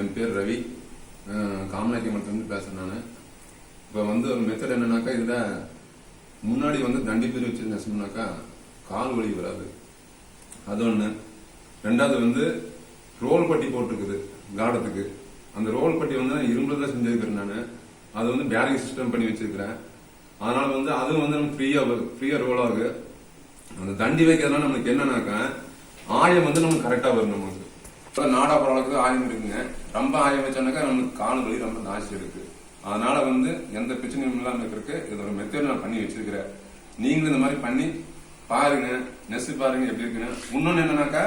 என் பேர் ரவி. காமநாயக்கி மட்டத்துலேருந்து பேசுகிறேன் நான். இப்போ வந்து ஒரு மெத்தட் என்னன்னாக்கா இதில் முன்னாடி வந்து தண்டி பேர் வச்சு சொன்னாக்கா கால் வலி வராது. அது ஒன்று ரெண்டாவது வந்து ரோல் பட்டி போட்டிருக்குது காடத்துக்கு. அந்த ரோல் பட்டி வந்து நான் இரும்புல தான் செஞ்சிருக்கிறேன் நான். அது வந்து பேரிங் சிஸ்டம் பண்ணி வச்சிருக்கிறேன். அதனால் வந்து அதுவும் வந்து நமக்கு ஃப்ரீயாக ஃப்ரீயாக ரோல் ஆகுது. அந்த தண்டி வைக்கிறதுனால நமக்கு என்னன்னாக்கா ஆயம் வந்து நமக்கு கரெக்டாக வரும் நமக்கு. இப்போ நாடா போகிற அளவுக்கு ஆயம் இருக்குங்க. ரொம்ப ஆயம் வச்சோன்னாக்கா நமக்கு கால் வலி ரொம்ப நாசி இருக்கு. அதனால வந்து எந்த பிரச்சனையும் இல்லாமல் இருக்கிறதுக்கு இது ஒரு மெத்தட் நான் பண்ணி வச்சிருக்கிறேன். நீங்களும் இந்த மாதிரி பண்ணி பாருங்க நெசு பாருங்க எப்படி இருக்குன்னு. இன்னொன்னு என்னன்னாக்கா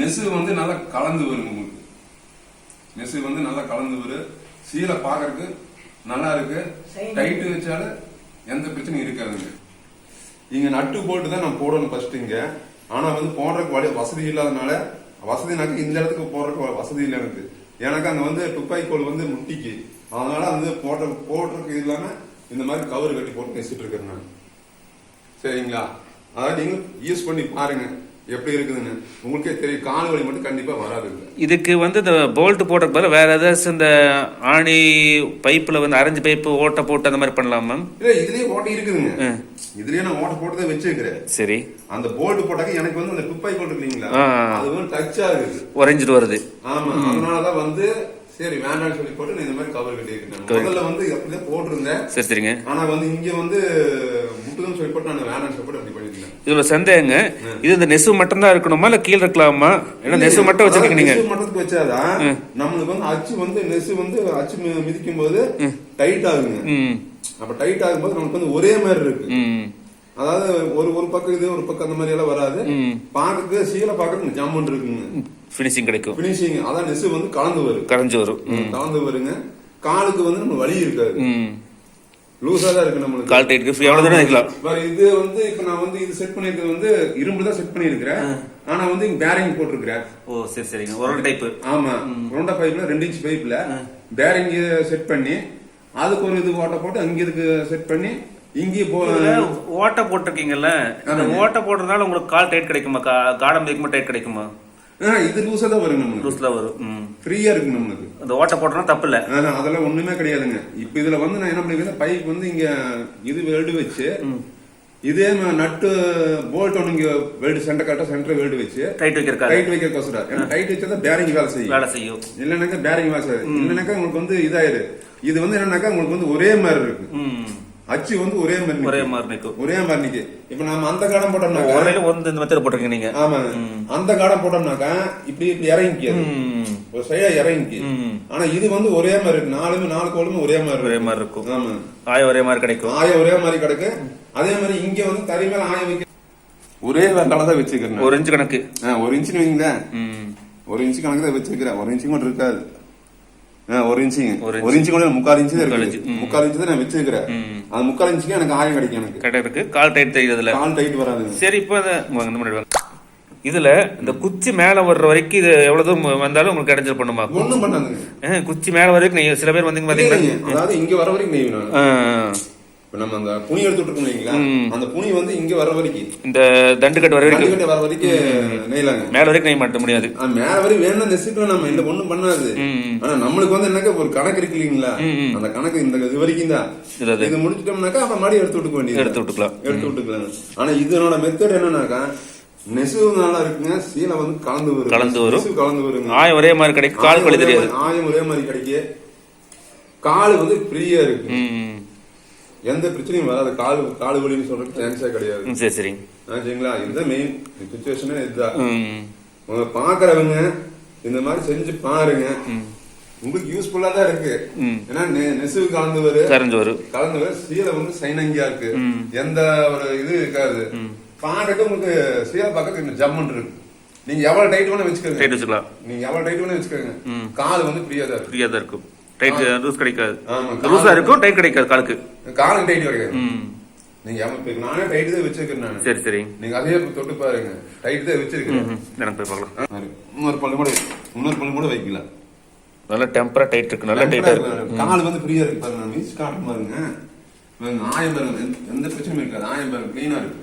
நெசு வந்து நல்லா கலந்து வரும் உங்களுக்கு. நெசு வந்து நல்லா கலந்து வரும் சீலை பார்க்கறதுக்கு நல்லா இருக்கு. டைட்டு வச்சாலும் எந்த பிரச்சனையும் இருக்காதுங்க. இங்க நட்டு போட்டு தான் நான் போடணும் ஃபர்ஸ்ட் இங்க. ஆனா வந்து போடுறதுக்கு வழி வசதி இல்லாதனால வசதினாக்க இந்த இடத்துக்கு போடுறதுக்கு வசதி இல்லை எனக்கு. எனக்கு அங்கே வந்து துப்பாக்கி கோல் வந்து முட்டிக்கு. அதனால வந்து போட்ட போடுறதுக்கு இல்லாமல் இந்த மாதிரி கவர் கட்டி போட்டு நெசிட்டு இருக்கிறேன் நான். சரிங்களா? அதாவது நீங்கள் யூஸ் பண்ணி பாருங்கள் எப்படி இருக்குதுன்னு உங்களுக்கே தெரியும். கால் வலி மட்டும் கண்டிப்பா வராதுங்க இதுக்கு வந்து இந்த போல்ட் போடுறதுக்கு பதிலா வேற ஏதாச்சும் இந்த ஆணி பைப்பில் வந்து அரைஞ்சு பைப்பு ஓட்டை போட்டு அந்த மாதிரி பண்ணலாம் மேம் இல்ல இதுலயே ஓட்டை இருக்குதுங்க. இதுலயே நான் ஓட்டை போட்டு தான் வச்சிருக்கிறேன். சரி. அந்த போல்ட் போட்டாக்க எனக்கு வந்து அந்த துப்பாக்கி கோல் இருக்கு இல்லைங்களா ஆ. அது வந்து டச் ஆகுது உறைஞ்சிட்டு வருது. ஆமா. அதனாலதான் வந்து சரி வேண்டாம்னு சொல்லி போட்டு இந்த மாதிரி கவர் கட்டி இருக்கேன் முதல்ல வந்து அப்படிதான் போட்டிருந்தேன். சரி சரிங்க. ஆனா வந்து இங்க வந்து இதுல சந்தேகங்க. இது இந்த நெசு மட்டும் தான் இருக்கணுமா? இல்ல கீழே இருக்கலாமா? ஏன்னா நெசு மட்டும் வச்சிருக்கீங்க நீங்க. மட்டத்துக்கு வச்சாதான் நம்மளுக்கு வந்து அச்சு வந்து நெசு வந்து அச்சு மிதிக்கும் போது டைட் ஆகுங்க. அப்ப டைட் ஆகும்போது நமக்கு வந்து ஒரே மாதிரி இருக்கு. அதாவது ஒரு ஒரு பக்கம் இது ஒரு பக்கம் அந்த மாதிரி எல்லாம் வராது. ம். பாக்குறதுக்கு சீலை பாக்குறதுக்கு ஜம்முன் இருக்குங்க. ஃபினிஷிங் கிடைக்கும். பினிஷிங் அதான் நெசு வந்து கலந்து வரும். கரைஞ்சு வரும். கலந்து வருங்க. காலுக்கு வந்து நம்ம வலி இருக்காது. லூசா தான் இருக்கு நம்மளுக்கு. கால் டைட்டுக்கு ஃப்ரீ எவ்வளோ தானே வைக்கலாம் இது வந்து இப்ப நான் வந்து இது செட் பண்ணிருக்கிறது வந்து இரும்பு தான் செட் பண்ணிருக்கிறேன் ஆனா வந்து இங்க பேரிங் போட்டிருக்கிறேன். ஓ சரி சரிங்க. ஒரு டைப்பு ஆமா. ரொண்டா பைப்ல ரெண்டு இன்ச் பைப்ல பேரிங் செட் பண்ணி அதுக்கு ஒரு இது ஓட்ட போட்டு அங்க இதுக்கு செட் பண்ணி இங்கேயே போ ஓட்டை போட்டிருக்கீங்கல்ல? இந்த ஓட்டை போடுறதுனால உங்களுக்கு கால் டைட் கிடைக்குமா? காடம் வைக்குமா டைட் கிடைக்குமா? இது லூசா தான் வரும் நம்மளுக்கு. லூஸ்ல வரும். ம். ஃப்ரீயா இருக்கு நம்மளுக்கு. அந்த ஓட்டை போட்டோம்னா தப்பு இல்ல அதெல்லாம் ஒண்ணுமே கிடையாதுங்க. இப்ப இதுல வந்து நான் என்ன பண்ணிருக்கேன் பைப் வந்து இங்க இது வெல்டு வச்சு இதே நட்டு போல்ட் ஒண்ணு இங்க வெல்டு சென்டர் கரெக்டா சென்டர் வெல்டு வச்சு டைட் வைக்கிறக்காக டைட் வைக்கிறக்கோசரம் ஏன்னா டைட் வச்சா பேரிங் வேலை செய்யும். வேலை செய்யும். இல்லைனாக்கா பேரிங் வேலை செய்யும் இல்லைனாக்கா உங்களுக்கு வந்து இதாயிரு. இது வந்து என்னன்னாக்கா உங்களுக்கு வந்து ஒரே மாதிரி இருக்கு. ம். அச்சு வந்து ஒரே மாதிரி. ஒரே மாதிரி நிற்கும் ஒரே மாதிரி நிக்கு இப்ப நம்ம அந்த காடம் போட்டோம்னாக்கா ஒரே வந்து இந்த மெத்தட் போட்டிருக்கீங்க நீங்க. ஆமாங்க. அந்த காடம் போட்டோம்னாக்கா இப்படி இப்படி இறங்கிக்காது ஒரு சைடா இறங்கி. ஆனா இது வந்து ஒரே மாதிரி இருக்கு. நாலுமே நாலு கோளுமே ஒரே மாதிரி ஒரே மாதிரி இருக்கும். ஆமா. ஆய ஒரே மாதிரி கிடைக்கும். ஆயம் ஒரே மாதிரி கிடக்கு. அதே மாதிரி இங்க வந்து தறி மேல ஆயம் வைக்க ஒரே வேண்டால தான் வச்சுக்கிறேன் ஒரு இன்ச்சு கணக்கு. ஒரு இன்ச்சு வைங்களேன் ஒரு இன்ச்சு கணக்கு தான் வச்சிருக்கிறேன். ஒரு இன்ச்சு மட்டும் இருக்காது. ஒரு இன்ச்சுங்க ஒரு ஒரு இன்ச்சு கூட முக்கால் இன்ச்சு தான் இருக்கு. முக்கால் இன்ச்சு தான் நான் வச்சிருக்கிறேன். ம். அந்த முக்கால் இன்ச்சுக்கு எனக்கு ஆயம் கிடைக்கும் எனக்கு. கடை இருக்கு கால் டைட் தெரியுதுல கால் டைட் வராதுங்க. சரி இப்போ இந்த இதுல இந்த குச்சி மேல வர்ற வரைக்கும் இது எவ்வளவு தூரம் வந்தாலும் உங்களுக்கு கிடைஞ்சல் பண்ணுமா? ஒண்ணும் பண்ணாதுங்க. குச்சி மேல வரைக்கும் நீங்க சில பேர் வந்தீங்க இல்லைங்க. அதாவது இங்க வர வரைக்கும் நெய்வு நான் ஆ, இப்ப நம்ம அந்த புனி எடுத்துட்டு இல்லைங்களா? அந்த புனி வந்து இங்க வர வரைக்கும். இந்த தண்டு கட்டு வர வரைக்கும்? வர வரைக்கும் நெய்லாங்க மேல வரைக்கும் நெய் மாட்ட முடியாது. மேல வரை வேணும் நெசிக்கலாம் நம்ம இல்ல ஒண்ணும் பண்ணாது. ஆனா நம்மளுக்கு வந்து என்னக்கா ஒரு கணக்கு இருக்கு இல்லைங்களா. அந்த கணக்கு இந்த இது வரைக்கும் தான். இது முடிச்சிட்டோம்னாக்கா அப்ப மறுபடியும் எடுத்து விட்டுக்க வேண்டியது எடுத்து விட்டுக்கலாம். எடுத்து விட்டுக்கலாம். ஆனா இதனோட மெத்தட் என்னன்னாக்கா நெசவு நல்லா இருக்குங்க. சீலை வந்து கலந்து வரும். கலந்து வரும். கலந்து வருங்க. ஆய ஒரே மாதிரி கிடைக்கும். கால் ஆயம் ஒரே தெரியாது ஆயம் ஒரே மாதிரி கிடைக்கு. கால் வந்து ஃப்ரீயா இருக்கு. எந்த பிரச்சனையும் வராது. கால் கால் வலின்னு சொல்றதுக்கு சான்ஸே கிடையாது. சரி சரிங்க சரிங்களா? இதுதான் மெயின் சுச்சுவேஷனே இதுதான். ம் உங்க பாக்குறவங்க இந்த மாதிரி செஞ்சு பாருங்க. உங்களுக்கு யூஸ்ஃபுல்லா தான் இருக்கு. ஏன்னா நெசவு கலந்து வரும் கலந்து வரும் சீலை வந்து சைனங்கியா இருக்கு. எந்த ஒரு இது இருக்காது. பாடுறதுக்கு உங்களுக்கு சீலை பார்க்க கொஞ்சம் ஜம்மன் இருக்கு. நீங்க எவ்வளவு டைட் வேணா வச்சுக்கோங்க. டைட் வச்சுக்கலாம். நீங்க எவ்வளவு டைட் வேணா வச்சுக்கோங்க. கால் வந்து ஃப்ரீயா தான் ஃப்ரீயா தான் இருக்கும். டைட் லூஸ் கிடைக்காது. லூஸா இருக்கும் டைட் கிடைக்காது காலுக்கு. காலுக்கு டைட் கிடைக்காது. நீங்க இப்ப நானே டைட் தான் வச்சிருக்கேன் நான். சரி சரி. நீங்க அதே தொட்டு பாருங்க. டைட் தான் வச்சிருக்கேன். எனக்கு போய் பார்க்கலாம். இன்னொரு பல்லு கூட இன்னொரு பல்லு கூட வைக்கலாம் நல்லா டெம்பரா டைட் இருக்கு நல்லா டைட்டா இருக்கு. கால் வந்து ஃப்ரீயா இருக்கு பாருங்க. நான் மீஸ் காட்டும் பாருங்க. பாருங்க, ஆயம் பாருங்க. எந்த- எந்த பிரச்சனையும் இருக்காது. ஆயம் பாருங்க. கிளீனா இருக்கு ஆயிரத்தி நாடப்பரவாயில்ல தான் வச்சுக்கிறேன் நான்.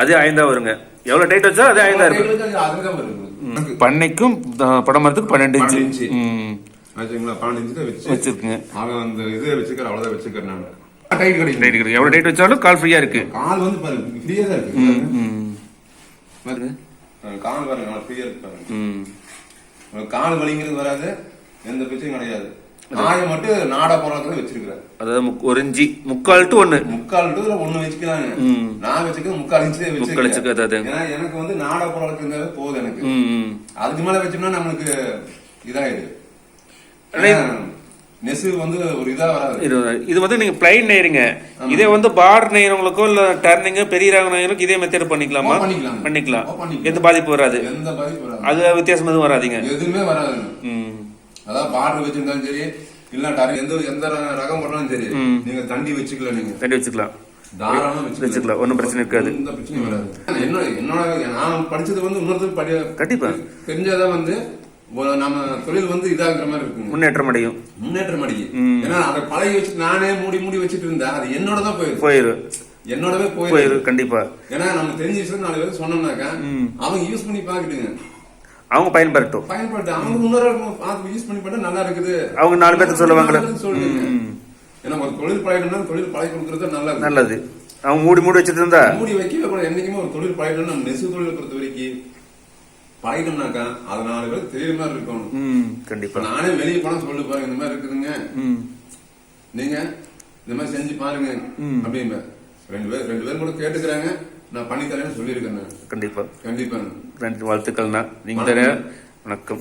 அது ஐந்தா வருங்க. எவ்வளவு டைட் வச்சா அது ஐந்தா இருக்கும். பண்ணைக்கும் படமரத்துக்கு பன்னெண்டு இன்ச்சு. ஆச்சுங்களா? பன்னெண்டு இன்ச்சு வச்சிருக்குங்க அவன் அந்த இதை வச்சுக்கிறேன் அவ்வளவுதான் வச்சுக்கிறேன் நான். டைட் கிடைக்கும் டைட் இருக்கு எவ்வளவு டைட் வச்சாலும் கால் ஃப்ரீயா இருக்கு. கால் வந்து பாருங்க ஃப்ரீயா தான் இருக்கு. ம் பாருங்க. கால் பாருங்க நல்லா ஃப்ரீயா இருக்கு பாருங்க. கால் வலிங்கிறது வராது எந்த பிரச்சனையும் கிடையாது. நாயை மட்டும் நாடா போறாங்க வச்சிருக்கிறேன் அதாவது ஒரு இஞ்சி முக்கால் டு ஒண்ணு. முக்கால் டு ஒண்ணு வச்சுக்கலாங்க ம். நான் வச்சுக்கிறது முக்கால் இன்ச்சு முக்கால் இன்ச்சுக்கு அதாவது. ஏன்னா எனக்கு வந்து நாடா போறதுக்கு போதும் எனக்கு. அதுக்கு மேல வச்சோம்னா நம்மளுக்கு இதாயிடுது. நெசு வந்து ஒரு இதா வராது. இது வந்து நீங்க பிளைன் நெய்றீங்க இதே வந்து பார்டர் நெய்றவங்களுக்கோ இல்ல டர்னிங் பெரிய ராக நெய்றவங்களுக்கு இதே மெத்தட் பண்ணிக்கலாமா? பண்ணிக்கலாம். எந்த பாதிப்பு வராது. எந்த பாதிப்பு வராது. அது வித்தியாசம் எதுவும் வராதீங்க. எதுவுமே வராது அதான் பார்டர் வச்சிருந்தாலும் சரி இல்ல டர் எந்த எந்த ரகம் போட்டாலும் சரி. நீங்க தண்டி வச்சுக்கல நீங்க. தண்டி வச்சுக்கலாம். தாராளமா வச்சுக்கலாம், ஒண்ணும் பிரச்சனை இருக்காது. வராது. என்னோட என்னோட நான் படிச்சது வந்து இன்னொருத்தர் படி கண்டிப்பா. தெரிஞ்சாதான் வந்து நம்ம தொழில் வந்து இதாகிற மாதிரி இருக்குங்க முன்னேற்றம் அடையும். முன்னேற்றம் அடிக்கும் ம். ஏன்னா அதை பழகி வச்சுட்டு நானே மூடி மூடி வச்சுட்டு இருந்தா அது என்னோட தான் போயிடும் போயிரும் என்னோடவே போயிடும் கண்டிப்பா. ஏன்னா நம்ம தெரிஞ்ச விஷயம் நாலு பேர் சொன்னோம்னாக்கா. அவங்க யூஸ் பண்ணி பாக்கிட்டுங்க அவங்க பயன்பெறட்டும் பயன்படுத்த. அவங்க பார்த்து யூஸ் பண்ணி பார்த்தா நல்லா இருக்குது. அவங்க நாலு பேருக்கு சொல்லுவாங்களே. ஏன்னா ஒரு தொழில் பழகணும்னா தொழில் பழகி கொடுக்கறது நல்லது. நல்லது. அவங்க மூடி மூடி வச்சுட்டு இருந்தா மூடி வைக்கவே கூட என்னைக்குமே ஒரு தொழில் பழகணும் நம்ம நெசு தொழிலை பொறுத்த வரைக்கும் பழகிட்டோம்னாக்கா அது நாலு பேர் தெரியற மாதிரி இருக்கணும். கண்டிப்பா. நானே வெளியே போனா சொல்லு பாருங்க இந்த மாதிரி இருக்குதுங்க. ம். நீங்க இந்த மாதிரி செஞ்சு பாருங்க. அப்படின்னு ரெண்டு பேர் ரெண்டு பேரும் கூட கேட்டுக்கிறாங்க. நான் பண்ணி தரேன்னு சொல்லியிருக்கேன் கண்டிப்பா. கண்டிப்பா. வாழ்த்துக்கள்ண்ணா. நீங்க வணக்கம்.